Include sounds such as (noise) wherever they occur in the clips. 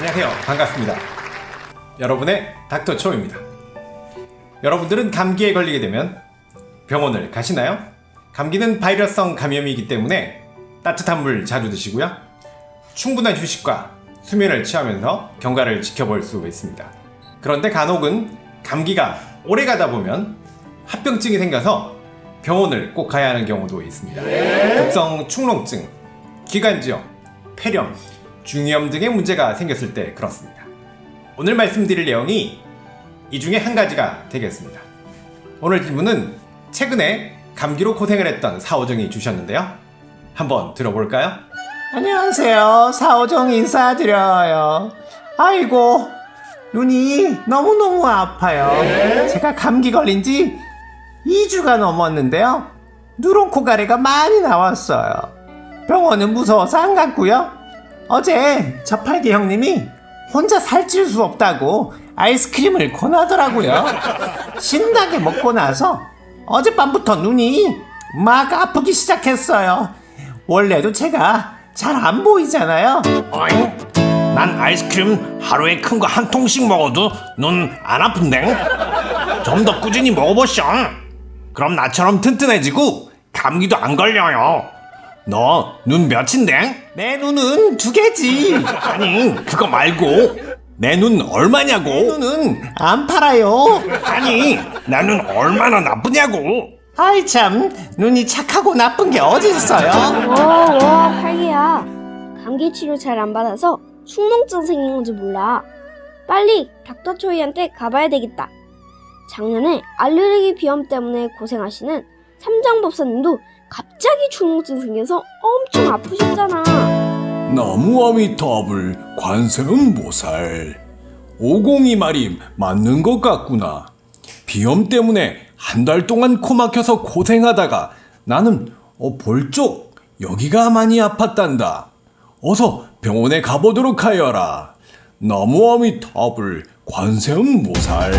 안녕하세요. 반갑습니다. 여러분의 닥터 초입니다. 여러분들은 감기에 걸리게 되면 병원을 가시나요? 감기는 바이러스성 감염이기 때문에 따뜻한 물 자주 드시고요. 충분한 휴식과 수면을 취하면서 경과를 지켜볼 수 있습니다. 그런데 간혹은 감기가 오래 가다 보면 합병증이 생겨서 병원을 꼭 가야 하는 경우도 있습니다. 급성 축농증, 기관지염, 폐렴, 중이염 등의 문제가 생겼을 때 그렇습니다. 오늘 말씀드릴 내용이 이 중에 한 가지가 되겠습니다. 오늘 질문은 최근에 감기로 고생을 했던 사오정이 주셨는데요. 한번 들어볼까요? 안녕하세요. 사오정 인사드려요. 아이고, 눈이 너무너무 아파요. 제가 감기 걸린 지 2주가 넘었는데요. 누런 코가래가 많이 나왔어요. 병원은 무서워서 안 갔고요. 어제 저팔계 형님이 혼자 살찔 수 없다고 아이스크림을 권하더라고요. 신나게 먹고 나서 어젯밤부터 눈이 막 아프기 시작했어요. 원래도 제가 잘 안 보이잖아요. 어잉? 난 아이스크림 하루에 큰 거 한 통씩 먹어도 눈 안 아픈데? 좀 더 꾸준히 먹어보쇼. 그럼 나처럼 튼튼해지고 감기도 안 걸려요. 너 눈 몇인데? 내 눈은 두 개지. (laughs) 아니 그거 말고 내 눈 얼마냐고? 눈은 안 팔아요. 아니 나 눈 얼마나 나쁘냐고? 아이 참 눈이 착하고 나쁜 게 어딨어요? 와, 팔기야. 감기 치료 잘 안 받아서 축농증 생긴 건지 몰라. 빨리 닥터 초이한테 가봐야 되겠다. 작년에 알레르기 비염 때문에 고생하시는 삼장 법사님도 갑자기 축농증 생겨서 엄청 아프셨잖아. 나무 아미타불 관세음보살. 오공이 말이 맞는 것 같구나. 비염 때문에 한 달 동안 코 막혀서 고생하다가 나는 어 볼쪽 여기가 많이 아팠단다. 어서 병원에 가보도록 하여라. 나무 아미타불 관세음보살.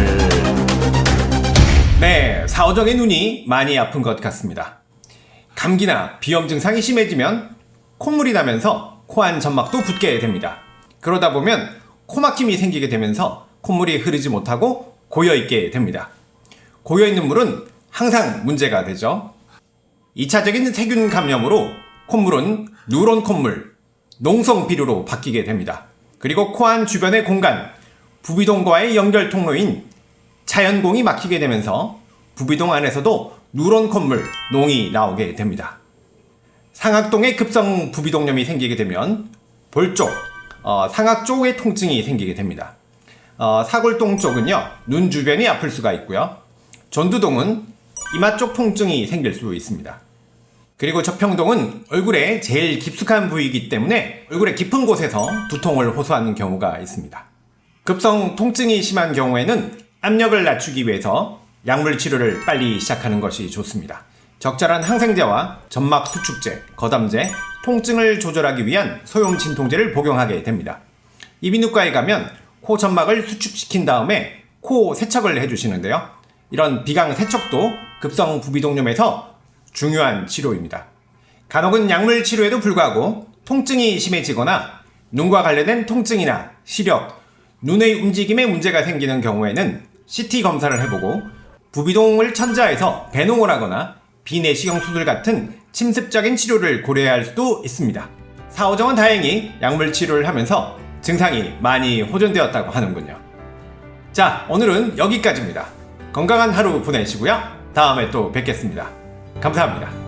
네, 사오정의 눈이 많이 아픈 것 같습니다. 감기나 비염 증상이 심해지면 콧물이 나면서 코 안 점막도 붓게 됩니다. 그러다 보면 코막힘이 생기게 되면서 콧물이 흐르지 못하고 고여있게 됩니다. 고여있는 물은 항상 문제가 되죠. 2차적인 세균 감염으로 콧물은 누런 콧물, 농성 비류로 바뀌게 됩니다. 그리고 코 안 주변의 공간, 부비동과의 연결 통로인 차연공이 막히게 되면서 부비동 안에서도 누런 콧물, 농이 나오게 됩니다. 상악동에 급성 부비동염이 생기게 되면 볼 쪽, 어, 상악 쪽에 통증이 생기게 됩니다. 어, 사골동 쪽은요, 눈 주변이 아플 수가 있고요. 전두동은 이마 쪽 통증이 생길 수 있습니다. 그리고 적평동은 얼굴에 제일 깊숙한 부위이기 때문에 얼굴의 깊은 곳에서 두통을 호소하는 경우가 있습니다. 급성 통증이 심한 경우에는 압력을 낮추기 위해서 약물 치료를 빨리 시작하는 것이 좋습니다. 적절한 항생제와 점막 수축제, 거담제, 통증을 조절하기 위한 소염 진통제를 복용하게 됩니다. 이비인후과에 가면 코 점막을 수축시킨 다음에 코 세척을 해주시는데요. 이런 비강 세척도 급성 부비동염에서 중요한 치료입니다. 간혹은 약물 치료에도 불구하고 통증이 심해지거나 눈과 관련된 통증이나 시력, 눈의 움직임에 문제가 생기는 경우에는 CT 검사를 해보고 부비동을 천자해서 배농을 하거나 비내시경 수술 같은 침습적인 치료를 고려해야 할 수도 있습니다. 사오정은 다행히 약물 치료를 하면서 증상이 많이 호전되었다고 하는군요. 자, 오늘은 여기까지입니다. 건강한 하루 보내시고요. 다음에 또 뵙겠습니다. 감사합니다.